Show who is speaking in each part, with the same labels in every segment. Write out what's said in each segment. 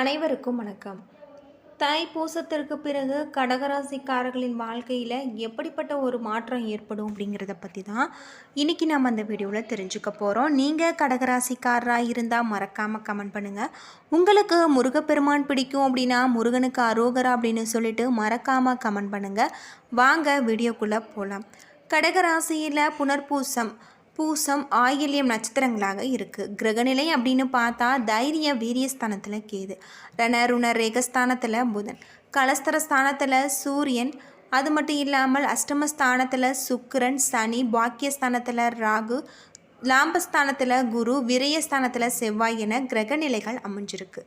Speaker 1: அனைவருக்கும் வணக்கம். தைப்பூசத்திற்கு பிறகு கடகராசிக்காரர்களின் வாழ்க்கையில் எப்படிப்பட்ட ஒரு மாற்றம் ஏற்படும் அப்படிங்கிறத பற்றி தான் இன்றைக்கி நம்ம அந்த வீடியோவில் தெரிஞ்சுக்க போகிறோம் நீங்கள் கடகராசிக்காரராக இருந்தால் மறக்காமல் கமெண்ட் பண்ணுங்கள் உங்களுக்கு முருகப்பெருமான் பிடிக்கும் அப்படின்னா முருகனுக்கு அரோகரா அப்படின்னு சொல்லிட்டு மறக்காமல் கமெண்ட் பண்ணுங்கள் வாங்க வீடியோக்குள்ளே போகலாம் கடகராசியில் புனர்பூசம். பூசம் ஆயில்யம் நட்சத்திரங்களாக இருக்குது கிரகநிலை அப்படின்னு பார்த்தா தைரிய வீரியஸ்தானத்தில் கேது. ரணருண ரேகஸ்தானத்தில் புதன். கலஸ்தர ஸ்தானத்தில் சூரியன். அது மட்டும் இல்லாமல் அஷ்டமஸ்தானத்தில் சுக்கிரன் சனி பாக்கியஸ்தானத்தில் ராகு லாம்பஸ்தானத்தில் குரு விரயஸ்தானத்தில் செவ்வாய் என கிரகநிலைகள் அமைஞ்சிருக்கு.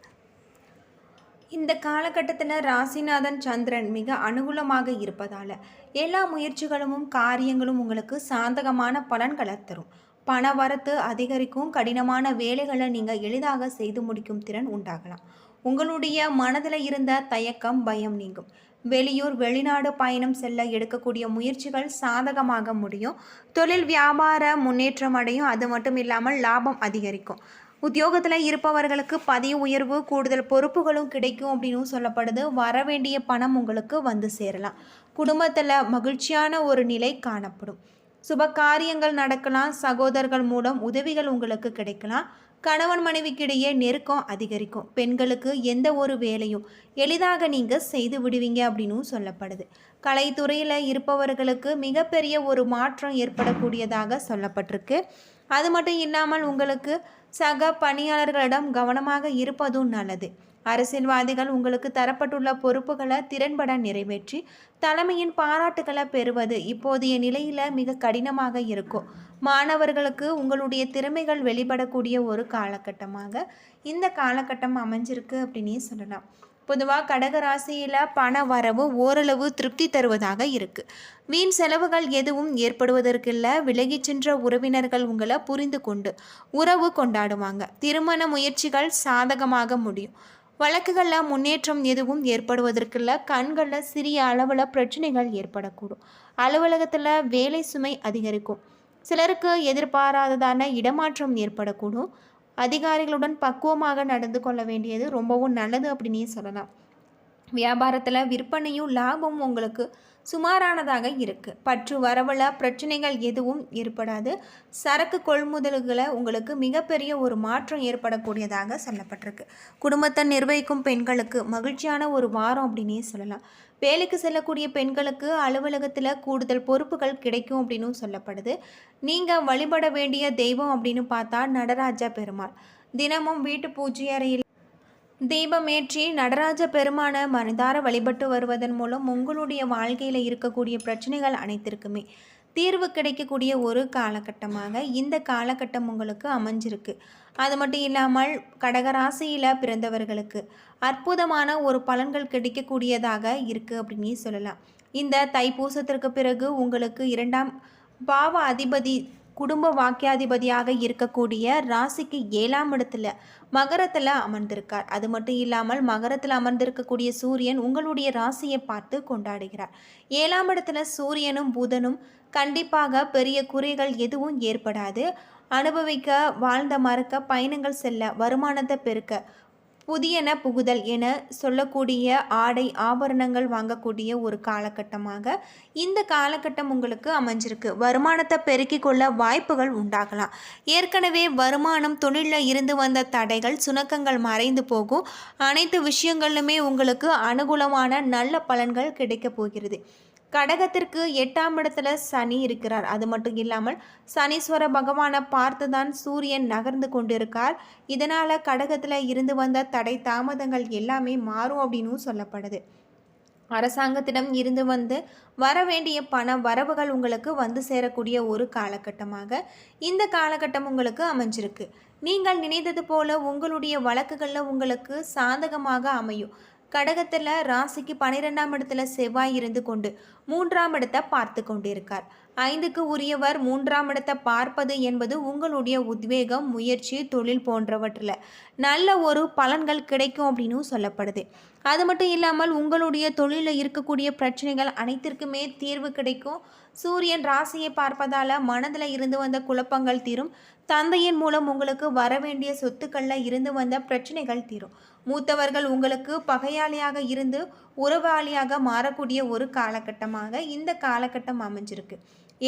Speaker 1: இந்த காலகட்டத்தில் ராசிநாதன் சந்திரன் மிக அனுகூலமாக இருப்பதால் எல்லா முயற்சிகளும் காரியங்களும் உங்களுக்கு சாதகமான பலன்களை தரும். பண வரத்து அதிகரிக்கும் கடினமான வேலைகளை நீங்கள் எளிதாக செய்து முடிக்கும் திறன் உண்டாகலாம். உங்களுடைய மனதில் இருந்த தயக்கம் பயம் நீங்கும். வெளியூர் வெளிநாடு பயணம் செல்ல எடுக்கக்கூடிய முயற்சிகள் சாதகமாக முடியும். தொழில் வியாபார முன்னேற்றம் அடையும். அது மட்டும் இல்லாமல் லாபம் அதிகரிக்கும். உத்தியோகத்தில் இருப்பவர்களுக்கு பதவி உயர்வு கூடுதல் பொறுப்புகளும் கிடைக்கும் அப்படின்னு சொல்லப்படுது. வர வேண்டிய பணம் உங்களுக்கு வந்து சேரலாம். குடும்பத்தில் மகிழ்ச்சியான ஒரு நிலை காணப்படும். சுப காரியங்கள் நடக்கலாம். சகோதரர்கள் மூலம் உதவிகள் உங்களுக்கு கிடைக்கலாம். கணவன் மனைவிக்கிடையே நெருக்கம் அதிகரிக்கும். பெண்களுக்கு எந்த ஒரு வேலையும் எளிதாக நீங்கள் செய்து விடுவீங்க அப்படின்னும் சொல்லப்படுது. கலைத்துறையில் இருப்பவர்களுக்கு மிகப்பெரிய ஒரு மாற்றம் ஏற்படக்கூடியதாக சொல்லப்பட்டிருக்கு. அது மட்டும் இல்லாமல் உங்களுக்கு சக பணியாளர்களிடம் கவனமாக இருப்பதும் நல்லது. அரசியல்வாதிகள் உங்களுக்கு தரப்பட்டுள்ள பொறுப்புகளை திறன்பட நிறைவேற்றி தலைமையின் பாராட்டுகளை பெறுவது இப்போதைய நிலையில் மிக கடினமாக இருக்கும். மாணவர்களுக்கு உங்களுடைய திறமைகள் வெளிப்படக்கூடிய ஒரு காலகட்டமாக இந்த காலகட்டம் அமைஞ்சிருக்கு அப்படின்னே சொல்லலாம். பொதுவாக கடகராசியில் பண வரவு ஓரளவு திருப்தி தருவதாக இருக்குது வீண் செலவுகள் எதுவும் ஏற்படுவதற்கில்ல. விலகிச் சென்ற உறவினர்கள் உங்களை புரிந்து கொண்டு உறவு கொண்டாடுவாங்க. திருமண முயற்சிகள் சாதகமாக முடியும். வழக்குகளில் முன்னேற்றம் எதுவும் ஏற்படுவதற்கில்ல. கண்களில் சிறிய அளவில் பிரச்சனைகள் ஏற்படக்கூடும். அலுவலகத்தில் வேலை சுமை அதிகரிக்கும். சிலருக்கு எதிர்பாராததான இடமாற்றம் ஏற்படக்கூடும். அதிகாரிகளுடன் பக்குவமாக நடந்து கொள்ள வேண்டியது ரொம்பவும் நல்லது அப்படின்னே சொல்லலாம். வியாபாரத்தில் விற்பனையும் லாபமும் உங்களுக்கு சுமாரானதாக இருக்குது பற்று வரவில் பிரச்சனைகள் எதுவும் ஏற்படாது. சரக்கு கொள்முதல்களை உங்களுக்கு மிகப்பெரிய ஒரு மாற்றம் ஏற்படக்கூடியதாக சொல்லப்பட்டிருக்கு. குடும்பத்தை நிர்வகிக்கும் பெண்களுக்கு மகிழ்ச்சியான ஒரு வாரம் அப்படின்னே சொல்லலாம். வேலைக்கு செல்லக்கூடிய பெண்களுக்கு அலுவலகத்தில் கூடுதல் பொறுப்புகள் கிடைக்கும் அப்படின்னு சொல்லப்படுது. நீங்கள் வழிபட வேண்டிய தெய்வம் அப்படின்னு பார்த்தா நடராஜ பெருமாள். தினமும் வீட்டு பூஜை அறையில் தீபமேற்றி நடராஜ பெருமான மனதார வழிபட்டு வருவதன் மூலம் உங்களுடைய வாழ்க்கையில் இருக்கக்கூடிய பிரச்சனைகள் அனைத்திற்குமே. தீர்வு கிடைக்கக்கூடிய ஒரு காலகட்டமாக இந்த காலகட்டம் உங்களுக்கு அமைஞ்சிருக்கு. அது மட்டும் இல்லாமல் கடகராசியில் பிறந்தவர்களுக்கு அற்புதமான ஒரு பலன்கள் கிடைக்கக்கூடியதாக இருக்குது அப்படின்னு சொல்லலாம். இந்த தைப்பூசத்திற்கு பிறகு உங்களுக்கு இரண்டாம் பாவ அதிபதி குடும்ப வாக்கியாதிபதியாக இருக்கக்கூடிய ராசிக்கு ஏழாம் இடத்துல மகரத்தில் அமர்ந்திருக்கார். அது மட்டும் இல்லாமல் மகரத்தில் அமர்ந்திருக்கக்கூடிய சூரியன் உங்களுடைய ராசியை பார்த்து கொண்டாடுகிறார். ஏழாம் இடத்துல சூரியனும் புதனும் கண்டிப்பாக பெரிய குறைகள் எதுவும் ஏற்படாது. அனுபவிக்க வாழ்ந்த மறக்க பயணங்கள் செல்ல வருமானத்தை பெருக்க புதியன புகுதல் என சொல்லக்கூடிய ஆடை ஆபரணங்கள் வாங்கக்கூடிய ஒரு காலகட்டமாக இந்த காலகட்டம் உங்களுக்கு அமைஞ்சிருக்கு. வருமானத்தை பெருக்கிக் கொள்ள வாய்ப்புகள் உண்டாகலாம். ஏற்கனவே வருமானம் தொழிலில் இருந்து வந்த தடைகள் சுணக்கங்கள் மறைந்து போகும். அனைத்து விஷயங்களிலுமே உங்களுக்கு அனுகூலமான நல்ல பலன்கள் கிடைக்கப் போகிறது. கடகத்திற்கு எட்டாம் இடத்துல சனி இருக்கிறார். அது மட்டும் இல்லாமல் சனீஸ்வர பகவானை பார்த்து தான் சூரியன் நகர்ந்து கொண்டிருக்கார். இதனால் கடகத்தில் இருந்து வந்த தடை தாமதங்கள் எல்லாமே மாறும் அப்படின்னு சொல்லப்படுது. அரசாங்கத்திடம் இருந்து வந்து வர வேண்டிய பண வரவுகள் உங்களுக்கு வந்து சேரக்கூடிய ஒரு காலகட்டமாக இந்த காலகட்டம் உங்களுக்கு அமைஞ்சிருக்கு. நீங்கள் நினைத்தது போல உங்களுடைய வழக்குகளில் உங்களுக்கு சாதகமாக அமையும். கடகத்தில் ராசிக்கு பன்னிரெண்டாம் இடத்துல செவ்வாய் இருந்து கொண்டு மூன்றாம் இடத்தை பார்த்து கொண்டிருக்கார். ஐந்துக்கு உரியவர் மூன்றாம் இடத்தை பார்ப்பது என்பது உங்களுடைய உத்வேகம் முயற்சி தொழில் போன்றவற்றில். நல்ல ஒரு பலன்கள் கிடைக்கும் அப்படின்னு சொல்லப்படுது. அது மட்டும் இல்லாமல் உங்களுடைய தொழிலில் இருக்கக்கூடிய பிரச்சனைகள் அனைத்திற்குமே தீர்வு கிடைக்கும். சூரியன் ராசியை பார்ப்பதால மனதில் இருந்து வந்த குழப்பங்கள் தீரும். தந்தையின் மூலம் உங்களுக்கு வர வேண்டிய சொத்துக்களில் இருந்து வந்த பிரச்சனைகள் தீரும். மூத்தவர்கள் உங்களுக்கு பகையாளியாக இருந்து உறவாளியாக மாறக்கூடிய ஒரு காலகட்டமாக இந்த காலகட்டம் அமைஞ்சிருக்கு.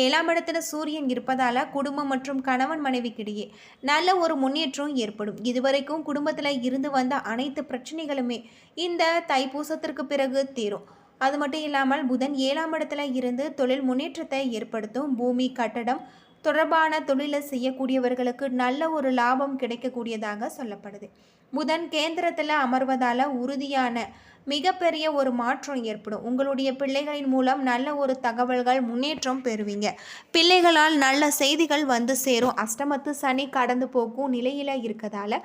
Speaker 1: ஏழாம் இடத்துல சூரியன் இருப்பதால குடும்பம் மற்றும் கணவன் மனைவிக்கிடையே நல்ல ஒரு முன்னேற்றம் ஏற்படும். இதுவரைக்கும் குடும்பத்தில் இருந்து வந்த அனைத்து பிரச்சனைகளுமே இந்த தைப்பூசத்திற்கு பிறகு தீரும். அது மட்டும் இல்லாமல் புதன் ஏழாம் இடத்துல இருந்து தொழில் முன்னேற்றத்தை ஏற்படுத்தும். பூமி கட்டடம் தொடர்பான தொழிலை செய்யக்கூடியவர்களுக்கு நல்ல ஒரு லாபம் கிடைக்கக்கூடியதாக சொல்லப்படுது. புதன் கேந்திரத்தில் அமர்வதால் உறுதியான மிகப்பெரிய ஒரு மாற்றம் ஏற்படும். உங்களுடைய பிள்ளைகளின் மூலம் நல்ல ஒரு தகவல்கள் முன்னேற்றம் பெறுவீங்க. பிள்ளைகளால் நல்ல செய்திகள் வந்து சேரும். அஷ்டமத்து சனி கடந்து போக்கும் நிலையில் இருக்கதால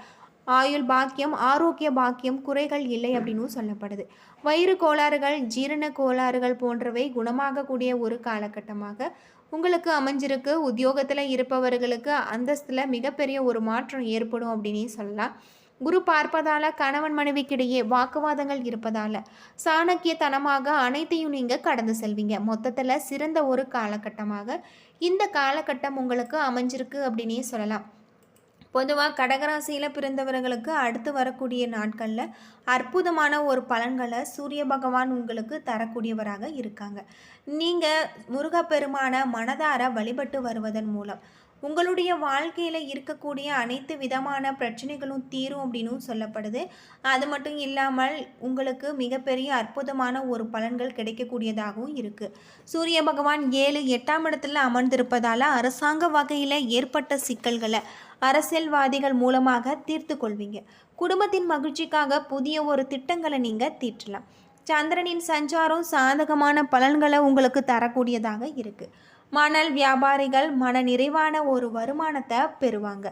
Speaker 1: ஆயுள் பாக்கியம் ஆரோக்கிய பாக்கியம் குறைகள் இல்லை அப்படின்னு சொல்லப்படுது. வயிறு கோளாறுகள் ஜீரண கோளாறுகள் போன்றவை குணமாகக்கூடிய ஒரு காலகட்டமாக உங்களுக்கு அமைஞ்சிருக்கு. உத்தியோகத்தில் இருப்பவர்களுக்கு அந்தஸ்தில் மிகப்பெரிய ஒரு மாற்றம் ஏற்படும் அப்படின்னு சொல்லலாம். குரு பார்ப்பதால கணவன் மனைவிக்கிடையே வாக்குவாதங்கள் இருப்பதால சாணக்கியத்தனமாக அனைத்தையும் நீங்கள் கடந்து செல்வீங்க. மொத்தத்தில் சிறந்த ஒரு காலகட்டமாக இந்த காலகட்டம் உங்களுக்கு அமைஞ்சிருக்கு அப்படின்னே சொல்லலாம். பொதுவாக கடகராசியில் பிறந்தவர்களுக்கு அடுத்து வரக்கூடிய நாட்களில் அற்புதமான ஒரு பலன்களை சூரிய பகவான் உங்களுக்கு தரக்கூடியவராக இருக்காங்க. நீங்கள் முருகப்பெருமான மனதார வழிபட்டு வருவதன் மூலம் உங்களுடைய வாழ்க்கையில் இருக்கக்கூடிய அனைத்து விதமான பிரச்சனைகளும் தீரும் அப்படின்னு சொல்லப்படுது. அது மட்டும் இல்லாமல் உங்களுக்கு மிகப்பெரிய அற்புதமான ஒரு பலன்கள் கிடைக்கக்கூடியதாகவும் இருக்குது சூரிய பகவான் ஏழு எட்டாம் இடத்துல அமர்ந்திருப்பதால் அரசாங்க வகையில் ஏற்பட்ட சிக்கல்களை அரசியல்வாதிகள் மூலமாக தீர்த்து கொள்வீங்க. குடும்பத்தின் மகிழ்ச்சிக்காக புதிய ஒரு திட்டங்களை நீங்கள் தீற்றலாம். சந்திரனின் சஞ்சாரம் சாதகமான பலன்களை உங்களுக்கு தரக்கூடியதாக இருக்குது மணல் வியாபாரிகள் மன நிறைவான ஒரு வருமானத்தை பெறுவாங்க.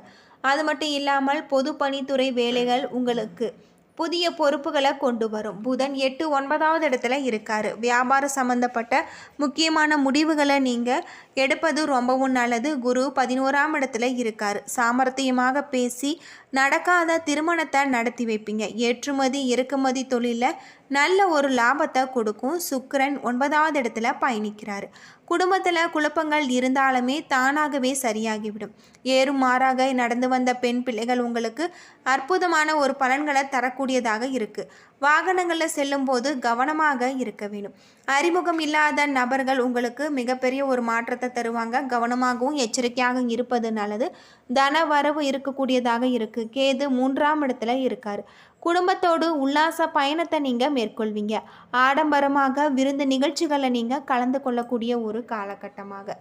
Speaker 1: அது மட்டும் இல்லாமல் பொதுப்பணித்துறை வேலைகள் உங்களுக்கு புதிய பொறுப்புகளை கொண்டு வரும். புதன் எட்டு ஒன்பதாவது இடத்துல இருக்கார். வியாபாரம் சம்மந்தப்பட்ட முக்கியமான முடிவுகளை நீங்கள் எடுப்பது ரொம்பவும் நல்லது. குரு பதினோராம் இடத்துல இருக்கார். சாமர்த்தியமாக பேசி நடக்காத திருமணத்தை நடத்தி வைப்பீங்க. ஏற்றுமதி இறக்குமதி தொழிலில் நல்ல ஒரு லாபத்தை கொடுக்கும். சுக்கரன் ஒன்பதாவது இடத்துல பயணிக்கிறார். குடும்பத்தில் குழப்பங்கள் இருந்தாலுமே தானாகவே சரியாகிவிடும். ஏறும் மாறாக நடந்து வந்த பெண் பிள்ளைகள் உங்களுக்கு அற்புதமான ஒரு பலன்களை தரக்கூடியதாக இருக்குது வாகனங்களில் செல்லும்போது கவனமாக இருக்க வேண்டும் அறிமுகம் இல்லாத நபர்கள் உங்களுக்கு மிகப்பெரிய ஒரு மாற்றத்தை தருவாங்க. கவனமாகவும் எச்சரிக்கையாக இருப்பது நல்லது. தன வரவு இருக்கக்கூடியதாக இருக்குது கேது மூன்றாம் இடத்துல இருக்கார். குடும்பத்தோடு உல்லாச பயணத்தை நீங்கள் மேற்கொள்வீங்க. ஆடம்பரமாக விருந்து நிகழ்ச்சிகளை நீங்கள் கலந்து கொள்ளக்கூடிய ஒரு காலகட்டமாக.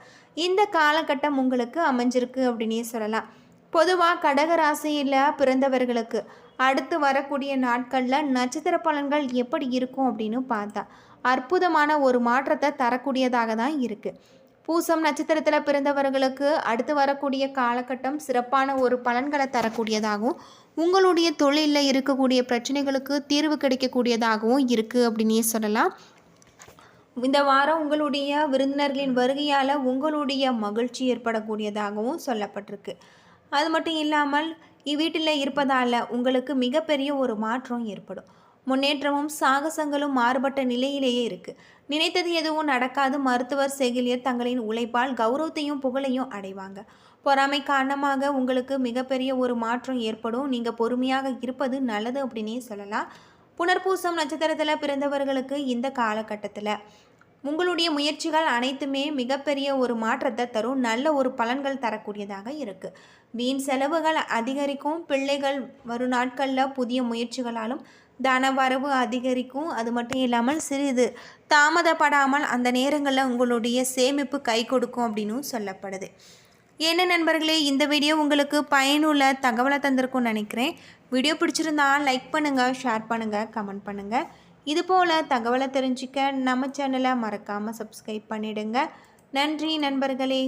Speaker 1: இந்த காலகட்டம் உங்களுக்கு அமைஞ்சிருக்கு அப்படின்னே சொல்லலாம். பொதுவாக கடகராசியில் பிறந்தவர்களுக்கு அடுத்து வரக்கூடிய நாட்களில் நட்சத்திர பலன்கள் எப்படி இருக்கும் அப்படின்னு பார்த்தா அற்புதமான ஒரு மாற்றத்தை தரக்கூடியதாக தான் இருக்குது பூசம் நட்சத்திரத்தில் பிறந்தவர்களுக்கு அடுத்து வரக்கூடிய காலகட்டம் சிறப்பான ஒரு பலன்களை தரக்கூடியதாகவும் உங்களுடைய தொழிலில் இருக்கக்கூடிய பிரச்சனைகளுக்கு தீர்வு கிடைக்கக்கூடியதாகவும் இருக்குது அப்படின்னே சொல்லலாம். இந்த வாரம் உங்களுடைய விருந்தினர்களின் வருகையால் உங்களுடைய மகிழ்ச்சி ஏற்படக்கூடியதாகவும் சொல்லப்பட்டிருக்கு. அது மட்டும் இல்லாமல் இவ்வீட்டில் இருப்பதால் உங்களுக்கு மிகப்பெரிய ஒரு மாற்றம் ஏற்படும். முன்னேற்றமும் சாகசங்களும் மாறுபட்ட நிலையிலேயே இருக்குது நினைத்தது எதுவும் நடக்காது. மருத்துவர் செகிலியர் தங்களின் உழைப்பால் கௌரவத்தையும் புகழையும் அடைவாங்க. பொறாமை காரணமாக உங்களுக்கு மிகப்பெரிய ஒரு மாற்றம் ஏற்படும். நீங்கள் பொறுமையாக இருப்பது நல்லது அப்படின்னே சொல்லலாம். புனர்பூசம் நட்சத்திரத்தில் பிறந்தவர்களுக்கு இந்த காலகட்டத்தில் உங்களுடைய முயற்சிகள் அனைத்துமே மிகப்பெரிய ஒரு மாற்றத்தை தரும். நல்ல ஒரு பலன்கள் தரக்கூடியதாக இருக்குது வீண் செலவுகள் அதிகரிக்கும். பிள்ளைகள் வரும் நாட்களில் புதிய முயற்சிகளாலும் தன வரவு அதிகரிக்கும். அது மட்டும் இல்லாமல் சிறிது தாமதப்படாமல் அந்த நேரங்களில் உங்களுடைய சேமிப்பு கை கொடுக்கும் அப்படின்னும் சொல்லப்படுது. என்ன நண்பர்களே இந்த வீடியோ உங்களுக்கு பயனுள்ள தகவலை தந்திருக்கும்னு நினைக்கிறேன். வீடியோ பிடிச்சிருந்தா லைக் பண்ணுங்கள் ஷேர் பண்ணுங்கள் கமெண்ட் பண்ணுங்கள் இது போல் தகவலை தெரிஞ்சுக்க நம்ம சேனலை மறக்காமல் சப்ஸ்கிரைப் பண்ணிடுங்க. நன்றி நண்பர்களே.